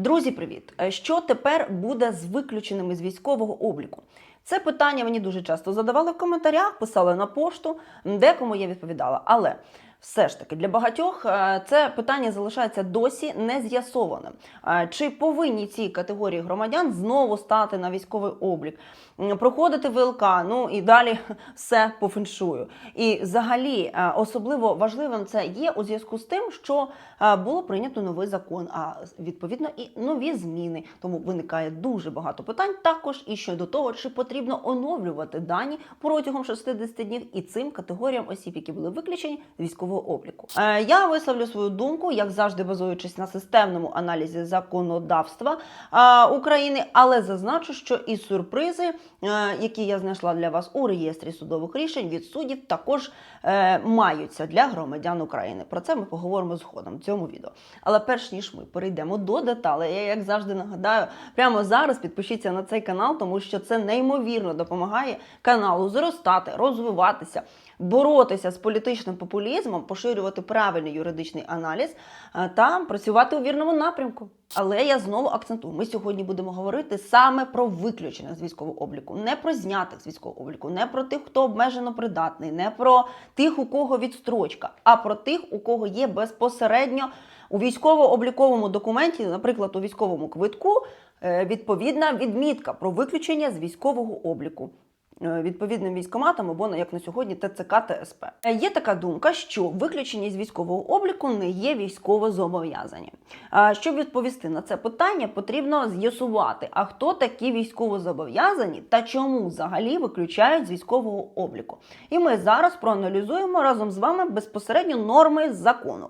Друзі, привіт! Е, Що тепер буде з виключеними з військового обліку? Це питання мені дуже часто задавали в коментарях, писали на пошту, декому я відповідала. Але все ж таки для багатьох е, це питання залишається досі не з'ясованим. Е, Чи повинні ці категорії громадян знову стати на військовий облік, проходити ВЛК, ну і далі все по феншую. І взагалі е, особливо важливим це є у зв'язку з тим, що було прийнято новий закон, а відповідно і нові зміни. Тому виникає дуже багато питань. Також і щодо того, чи потрібно оновлювати дані протягом 60 днів і цим категоріям осіб, які були виключені з обліку. Е, Я висловлю свою думку, як завжди, базуючись на системному аналізі законодавства е, України, але зазначу, що і сюрпризи, е, які я знайшла для вас у реєстрі судових рішень від суддів, також маються для громадян України. Про це ми поговоримо згодом в цьому відео. Але перш ніж ми перейдемо до деталей, я як завжди нагадаю, прямо зараз підпишіться на цей канал, тому що це неймовірно допомагає каналу зростати, розвиватися. Боротися з політичним популізмом, поширювати правильний юридичний аналіз е, та працювати у вірному напрямку. Але я знову акцентую: ми сьогодні будемо говорити саме про виключення з військового обліку, не про знятих з військового обліку, не про тих, хто обмежено придатний, не про тих, у кого відстрочка, а про тих, у кого є безпосередньо у військово-обліковому документі, наприклад, у військовому квитку, е, відповідна відмітка про виключення з військового обліку. Е, Відповідним військоматам або як на сьогодні ТЦК та СП. Е, Є така думка, що виключення з військового обліку не є військово зобов'язані. Щоб відповісти на це питання, потрібно з'ясувати, а хто такі військово зобов'язані та чому взагалі виключають з військового обліку. І ми зараз проаналізуємо разом з вами безпосередньо норми закону.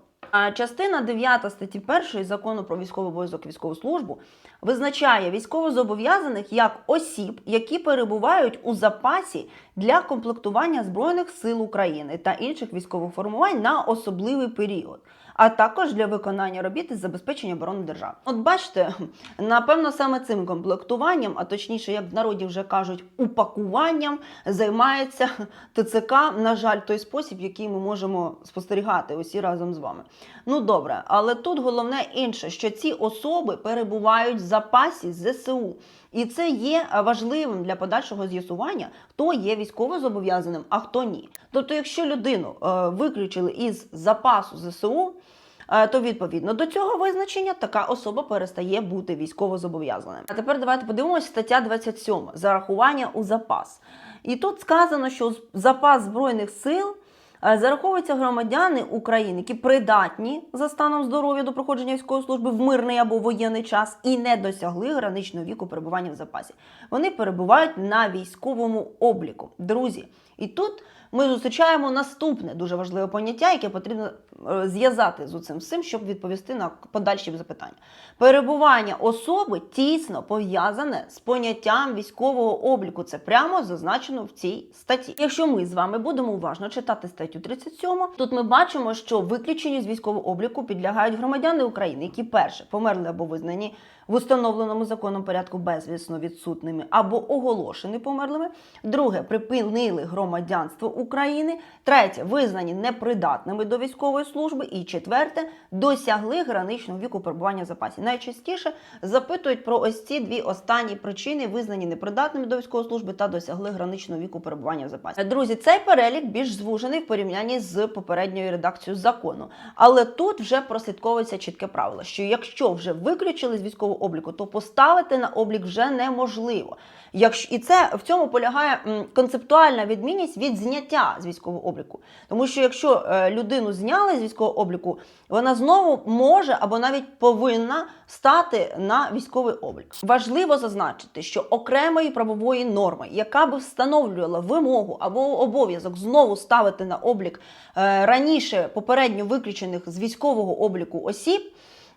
Частина 9 статті 1 закону про військовий обов'язок і військову службу визначає військовозобов'язаних як осіб, які перебувають у запасі для комплектування збройних сил України та інших військових формувань на особливий період. А також для виконання робіт із забезпечення оборони держави. От бачите, напевно, саме цим комплектуванням, а точніше, як в народі вже кажуть, упакуванням займається ТЦК. На жаль, той спосіб, який ми можемо спостерігати усі разом з вами. Ну добре, але тут головне інше, що ці особи перебувають в запасі ЗСУ. І це є важливим для подальшого з'ясування, хто є військовозобов'язаним, а хто ні. Тобто, якщо людину е, виключили із запасу ЗСУ, то відповідно до цього визначення така особа перестає бути військовозобов'язаним. А тепер давайте подивимося стаття 27 зарахування у запас. І тут сказано, що запас збройних сил. Е, Зараховуються громадяни України, які придатні за станом здоров'я до проходження військової служби в мирний або воєнний час і не досягли граничного віку перебування в запасі. Вони перебувають на військовому обліку. Друзі, і тут ми зустрічаємо наступне дуже важливе поняття, яке потрібно е, зв'язати з цим всім, щоб відповісти на подальші запитання. Перебування особи тісно пов'язане з поняттям військового обліку. Це прямо зазначено в цій статті. Якщо ми з вами будемо уважно читати статтю 37, тут ми бачимо, що виключенню з військового обліку підлягають громадяни України, які перше померли або визнані в установленому законом порядку безвісно відсутними або оголошені померлими. Друге, припинили громадянство України. Третє, визнані непридатними до військової служби. І четверте, досягли граничного віку перебування в запасі. Найчастіше запитують про ось ці дві останні причини, визнані непридатними до військової служби та досягли граничного віку перебування в запасі. Друзі, цей перелік більш звужений в порівнянні з попередньою редакцією закону. Але тут вже прослідковується чітке правило, що якщо вже виключили з військового обліку, то поставити на облік вже неможливо. Якщо і це в цьому полягає концептуальна відмінність від зняття з військового обліку, тому що якщо е, людину зняли з військового обліку, вона знову може або навіть повинна стати на військовий облік. Важливо зазначити, що окремої правової норми, яка би встановлювала вимогу або обов'язок знову ставити на облік е, раніше попередньо виключених з військового обліку осіб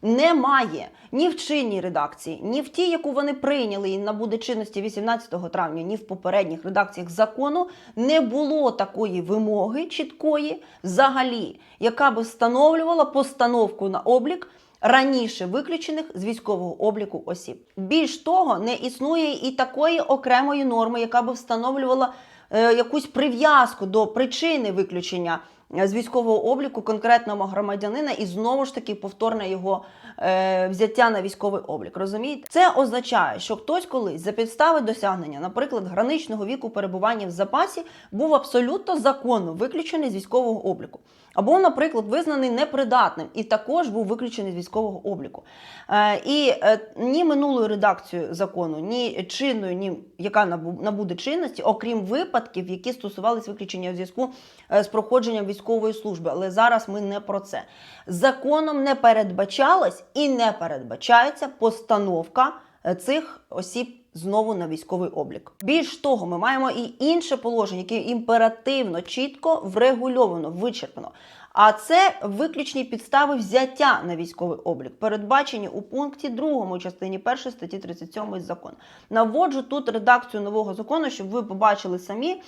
немає ні в чинній редакції, ні в тій, яку вони прийняли і набуде чинності 18 травня, ні в попередніх редакціях закону не було такої вимоги чіткої взагалі, яка би встановлювала постановку на облік. Раніше виключених з військового обліку осіб. Більш того, не існує і такої окремої норми, яка би встановлювала якусь прив'язку до причини виключення е, з військового обліку конкретного громадянина і знову ж таки повторне його е, взяття на військовий облік. Розумієте? Це означає, що хтось колись за підстави досягнення, наприклад, граничного віку перебування в запасі, був абсолютно законно виключений з військового обліку. Або, наприклад, визнаний непридатним і також був виключений з військового обліку. Е, і е, ні минулою редакцією закону, ні чинною, ні яка набуде чинності, окрім випадків, які стосувались виключення в зв'язку е, з проходженням військової служби. Але зараз ми не про це. Законом не передбачалась і не передбачається постановка цих осіб знову на військовий облік. Більш того, ми маємо і інше положення, яке імперативно, чітко врегульовано, вичерпано. А це виключні підстави взяття на військовий облік, передбачені у пункті 2 частині 1 статті 37 закону. Наводжу тут редакцію нового закону, щоб ви побачили самі.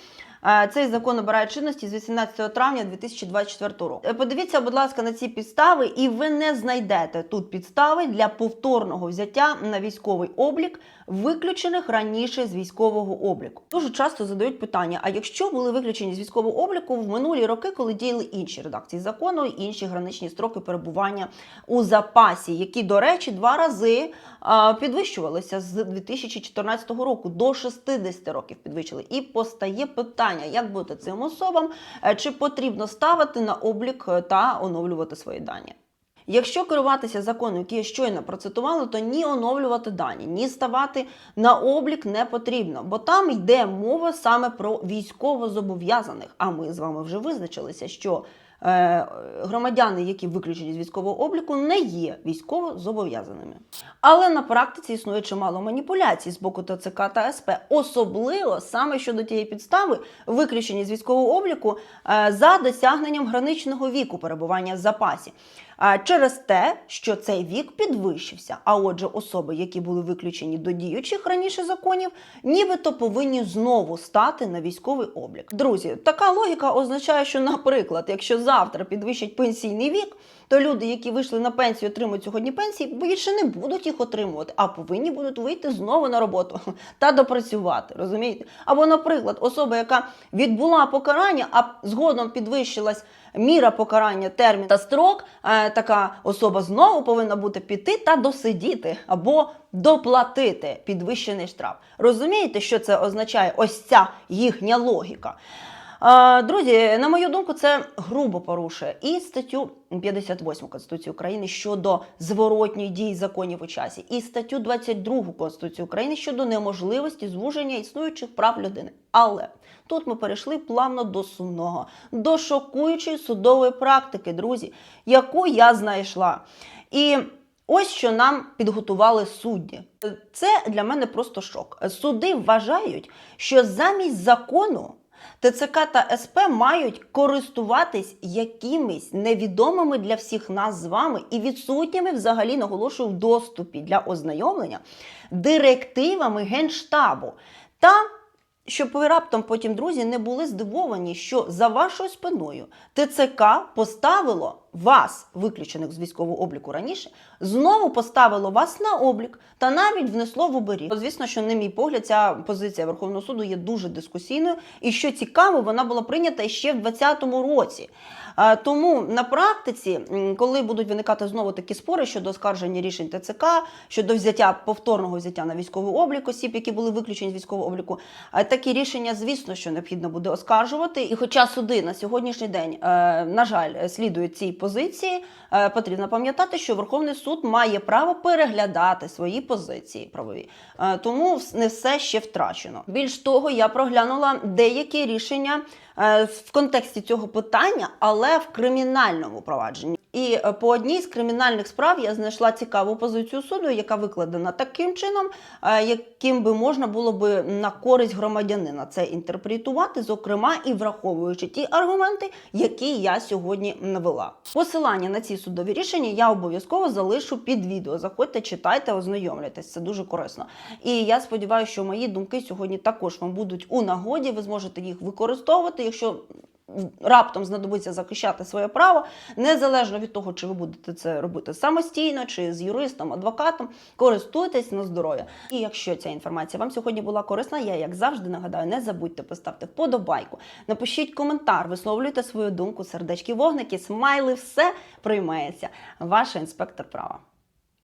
Цей закон набирає чинності з 18 травня 2024 року. Е, Подивіться, будь ласка, на ці підстави, і ви не знайдете тут підстави для повторного взяття на військовий облік, виключених раніше з військового обліку. Дуже часто задають питання: а якщо були виключені з військового обліку в минулі роки, коли діяли інші редакції закону, інші граничні строки перебування у запасі, які, до речі, два рази підвищувалися з 2014 року до 60 років підвищили. І постає питання, як бути цим особам, е, чи потрібно ставити на облік е, та оновлювати свої дані. Якщо керуватися законом, який я щойно процитувала, то ні оновлювати дані, ні ставати на облік не потрібно, бо там йде мова саме про військовозобов'язаних. А ми з вами вже визначилися, що громадяни, які виключені з військового обліку, не є військовозобов'язаними. Але на практиці існує чимало маніпуляцій з боку ТЦК та СП, особливо саме щодо тієї підстави, виключені з військового обліку е, за досягненням граничного віку перебування в запасі. Через те, що цей вік підвищився. А отже, особи, які були виключені до діючих раніше законів, нібито повинні знову стати на військовий облік. Друзі, така логіка означає, що, наприклад, якщо завтра підвищать пенсійний вік, то люди, які вийшли на пенсію, отримують сьогодні пенсії, більше не будуть їх отримувати, а повинні будуть вийти знову на роботу та допрацювати. Розумієте? Або, наприклад, особа, яка відбула покарання, а згодом підвищилась міра покарання, термін та строк, е, така особа знову повинна бути піти та досидіти або доплатити підвищений штраф. Розумієте, що це означає? Ось ця їхня логіка. Друзі, на мою думку, це грубо порушує і статтю 58 Конституції України щодо зворотньої дії законів у часі, і статтю 22 Конституції України щодо неможливості звуження існуючих прав людини. Але тут ми перейшли плавно до сумного, до шокуючої судової практики, друзі, яку я знайшла. І Ось що нам підготували судді. Це для мене просто шок. Суди вважають, що замість закону ТЦК та СП мають користуватись якимись невідомими для всіх нас з вами і відсутніми взагалі наголошую в доступі для ознайомлення директивами Генштабу. Та щоб ви раптом потім, друзі, не були здивовані, що за вашою спиною ТЦК поставило вас, виключених з військового обліку раніше, знову поставило вас на облік та навіть внесло в оберіг. Звісно, що, на мій погляд, ця позиція Верховного суду є дуже дискусійною, і що цікаво, вона була прийнята ще в 2020 році. Тому на практиці, коли будуть виникати знову такі спори щодо оскарження рішень ТЦК, щодо взяття повторного взяття на військовий облік осіб, які були виключені з військового обліку, такі рішення, звісно, що необхідно буде оскаржувати. І хоча суди на сьогоднішній день, е, на жаль, слідують цій позиції, е, потрібно пам'ятати, що Верховний суд має право переглядати свої позиції правові. Е, Тому не все ще втрачено. Більш того, я проглянула деякі рішення е, в контексті цього питання, але в кримінальному провадженні. І е, по одній з кримінальних справ я знайшла цікаву позицію суду, яка викладена таким чином, е, яким би можна було би на користь громадянина це інтерпретувати, зокрема і враховуючи ті аргументи, які я сьогодні навела. Посилання на ці судові рішення я обов'язково залишу під відео. Заходьте, читайте, ознайомлюйтесь. Це дуже корисно. І я сподіваюся, що мої думки сьогодні також вам будуть у нагоді. Ви зможете їх використовувати, якщо раптом знадобиться захищати своє право, незалежно від того, чи ви будете це робити самостійно, чи з юристом, адвокатом, користуйтесь на здоров'я. І якщо ця інформація вам сьогодні була корисна, я як завжди нагадаю, не забудьте поставити вподобайку, напишіть коментар, висловлюйте свою думку, сердечки, вогники, смайли, все приймається. Ваш інспектор права.